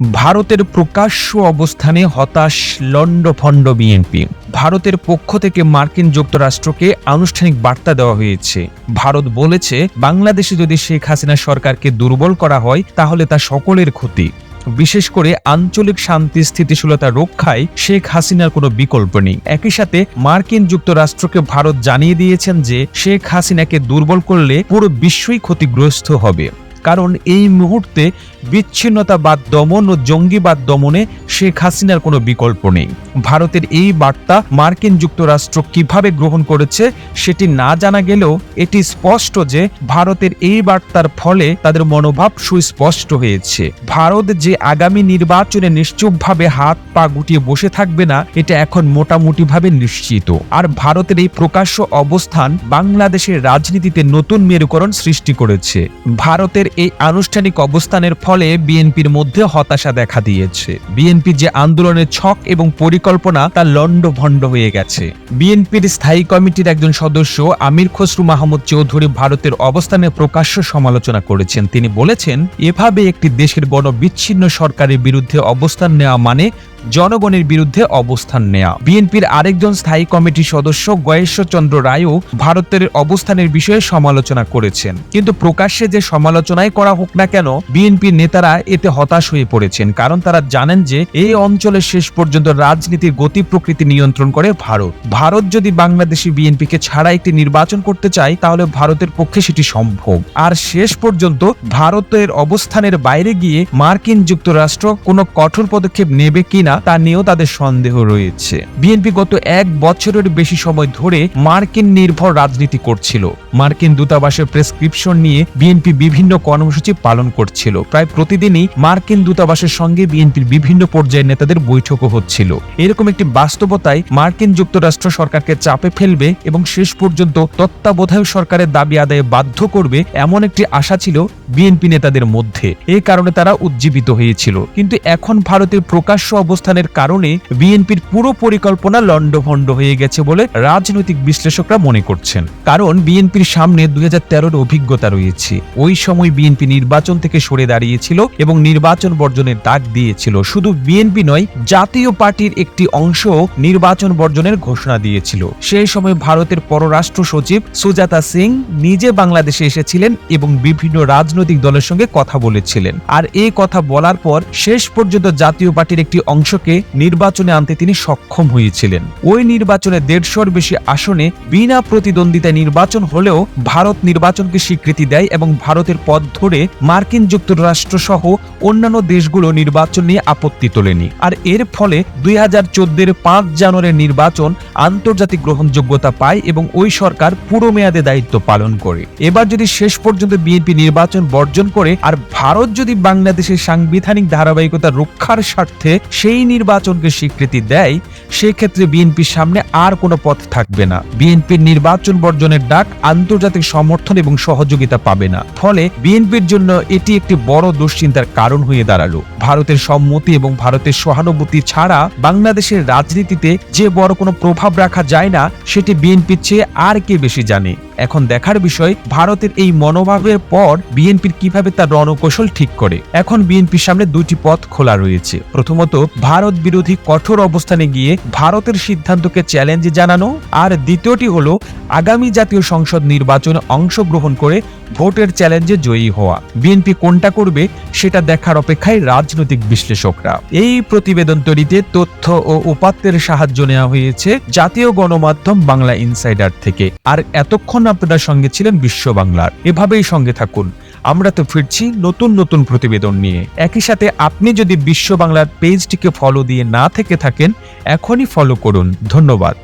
ভারতের প্রকাশ্য অবস্থানে হতাশ লন্ডভন্ড বিএনপি। ভারতের পক্ষ থেকে মার্কিন যুক্তরাষ্ট্রকে আনুষ্ঠানিক বার্তা দেওয়া হয়েছে। ভারত বলেছে, বাংলাদেশে যদি শেখ হাসিনা সরকারকে দুর্বল করা হয়, তাহলে তা সকলের ক্ষতি। বিশেষ করে আঞ্চলিক শান্তি, স্থিতিশীলতা রক্ষায় শেখ হাসিনার কোনো বিকল্প নেই। একই সাথে, মার্কিন যুক্তরাষ্ট্রকে ভারত জানিয়ে দিয়েছেন যে, শেখ হাসিনাকে দুর্বল করলে পুরো বিশ্বই ক্ষতিগ্রস্ত হবে। কারণ এই মুহূর্তে বিচ্ছিন্নতাবাদ দমন ও জঙ্গিবাদ দমনে শেখ হাসিনার কোনো বিকল্প নেই। ভারতের এই বার্তা মার্কিন যুক্তরাষ্ট্র কীভাবে গ্রহণ করেছে সেটি না জানা গেলেও এটি স্পষ্ট যে ভারতের এই বার্তার ফলে তাদের মনোভাব সুস্পষ্ট হয়েছে। ভারত যে আগামী নির্বাচনে নিশ্চুপভাবে হাত পা গুটিয়ে বসে থাকবে না, এটা এখন মোটামুটিভাবে নিশ্চিত। আর ভারতের এই প্রকাশ্য অবস্থান বাংলাদেশের রাজনীতিতে নতুন মেরুকরণ সৃষ্টি করেছে। ভারতের এই আনুষ্ঠানিক অবস্থানের ফলে বিএনপির মধ্যে হতাশা দেখা দিয়েছে। বিএনপি যে আন্দোলনের ছক এবং পরিকল্পনা তা লণ্ডভণ্ড হয়ে গেছে। বিএনপির স্থায়ী কমিটির একজন সদস্য, আমির খসরু মাহমুদ চৌধুরী ভারতের অবস্থানে প্রকাশ্য সমালোচনা করেছেন। তিনি বলেছেন, এভাবে একটি দেশের গণবিচ্ছিন্ন সরকারের বিরুদ্ধে অবস্থান নেওয়া মানে জনগণের বিরুদ্ধে অবস্থান নেয়া। বিএনপির আরেকজন স্থায়ী কমিটির সদস্য গয়েশ্বরচন্দ্র রায়ও ভারতের অবস্থানের বিষয়ে সমালোচনা করেছেন। কিন্তু প্রকাশ্যে যে সমালোচনাই করা হোক না কেন, বিএনপির নেতারা এতে হতাশ হয়ে পড়েছেন, কারণ তারা জানেন যে এই অঞ্চলে শেষ পর্যন্ত রাজনীতির গতি প্রকৃতি নিয়ন্ত্রণ করে ভারত। ভারত যদি বাংলাদেশি বিএনপিকে ছাড়া একটি নির্বাচন করতে চায়, তাহলে ভারতের পক্ষে সেটি সম্ভব। আর শেষ পর্যন্ত ভারতের অবস্থানের বাইরে গিয়ে মার্কিন যুক্তরাষ্ট্র কোনো কঠোর পদক্ষেপ নেবে কিনা তা নিয়েও তাদের সন্দেহ রয়েছে। বিএনপি গত এক বছরের বেশি সময় ধরে মার্কিন নির্ভর রাজনীতি করছিল। মার্কিন দূতাবাসের প্রেসক্রিপশন নিয়ে বিএনপি বিভিন্ন কর্মসূচি পালন করছিল। প্রায় প্রতিদিনই মার্কিন দূতাবাসের সঙ্গে বিএনপির বিভিন্ন পর্যায়ের নেতাদের বৈঠকও হচ্ছিল। এরকম একটি বাস্তবতায় মার্কিন যুক্তরাষ্ট্র সরকারকে চাপে ফেলবে এবং শেষ পর্যন্ত তত্ত্বাবধায়ক সরকারের দাবি আদায়ে বাধ্য করবে এমন একটি আশা ছিল বিএনপি নেতাদের মধ্যে। এই কারণে তারা উজ্জীবিত হয়েছিল। কিন্তু এখন ভারতের প্রকাশ্য অবস্থানের কারণে বিএনপির পুরো পরিকল্পনা লণ্ডভণ্ড হয়ে গেছে বলে রাজনৈতিক বিশ্লেষকরা মনে করছেন। কারণ বিএনপির সামনে দুই হাজার অভিজ্ঞতা রয়েছে। ওই সময় বিএনপি নির্বাচন থেকে সরে দাঁড়িয়েছিল এবং নির্বাচন বর্জনের ডাক দিয়েছিল। শুধু বিএনপি নয়, জাতীয় পার্টির একটি অংশ নির্বাচন বর্জনের ঘোষণা দিয়েছিল। সেই সময় ভারতের পররাষ্ট্র সচিব সুজাতা সিং নিজে বাংলাদেশে এসেছিলেন এবং বিভিন্ন রাজনৈতিক দলের সঙ্গে কথা বলেছিলেন। আর এই কথা বলার পর শেষ পর্যন্ত জাতীয় পার্টির একটি অংশকে নির্বাচনে আনতে তিনি সক্ষম হয়েছিলেন। ওই নির্বাচনে দেড়শোর বেশি আসনে বিনা প্রতিদ্বন্দ্বিতায় নির্বাচন হলেও ভারত নির্বাচনকে স্বীকৃতি দেয় এবং ভারতের পথ ধরে মার্কিন যুক্তরাষ্ট্র সহ অন্যান্য দেশগুলো নির্বাচন নিয়ে আপত্তি তোলেনি। আর এর ফলে দুই হাজার চোদ্দের পাঁচ জানুয়ারির নির্বাচন আন্তর্জাতিক গ্রহণযোগ্যতা পায় এবং ওই সরকার পুরো মেয়াদে দায়িত্ব পালন করে। এবার যদি শেষ পর্যন্ত বিএনপি নির্বাচন বর্জন করে, আর ভারত যদি বাংলাদেশের সাংবিধানিক ধারাবাহিকতা রক্ষার স্বার্থে সেই নির্বাচনকে স্বীকৃতি দেয়, সেক্ষেত্রে বিএনপির সামনে আর কোনো পথ থাকবে না। বিএনপির নির্বাচন বর্জনের ডাক আন্তর্জাতিক সমর্থন এবং সহযোগিতা পাবে না। ফলে বিএনপির জন্য এটি একটি বড় দুশ্চিন্তার কারণ হয়ে দাঁড়াল। ভারতের সম্মতি এবং ভারতের সহানুভূতি ছাড়া বাংলাদেশের রাজনীতিতে যে বড় কোনো প্রভাব রাখা যায় না, সেটি বিএনপির চেয়ে আর কে বেশি জানে। এখন দেখার বিষয়, ভারতের এই মনোভাবের পর বিএনপির কীভাবে তার রণকৌশল ঠিক করে? এখন বিএনপির সামনে দুটি পথ খোলা রয়েছে। প্রথমত, ভারত বিরোধী কঠোর অবস্থানে গিয়ে ভারতের সিদ্ধান্তকে চ্যালেঞ্জ জানানো। আর দ্বিতীয়টি হলো, আগামী জাতীয় সংসদ নির্বাচনে অংশগ্রহণ করে ভোটের চ্যালেঞ্জে জয়ী হওয়া। বিএনপি কোনটা করবে সেটা দেখার অপেক্ষায় রাজনৈতিক বিশ্লেষকরা। এই প্রতিবেদন তৈরিতে তথ্য ও উপাত্তের সাহায্য নেওয়া হয়েছে জাতীয় গণমাধ্যম বাংলা ইনসাইডার থেকে। আর এতক্ষণ আপনারা সঙ্গে ছিলেন বিশ্ব বাংলার। এভাবেই সঙ্গে থাকুন। আমরা তো ফিরছি নতুন নতুন প্রতিবেদন নিয়ে। একই সাথে আপনি যদি বিশ্ব বাংলার পেজটিকে ফলো দিয়ে না থেকে থাকেন, এখনই ফলো করুন। ধন্যবাদ।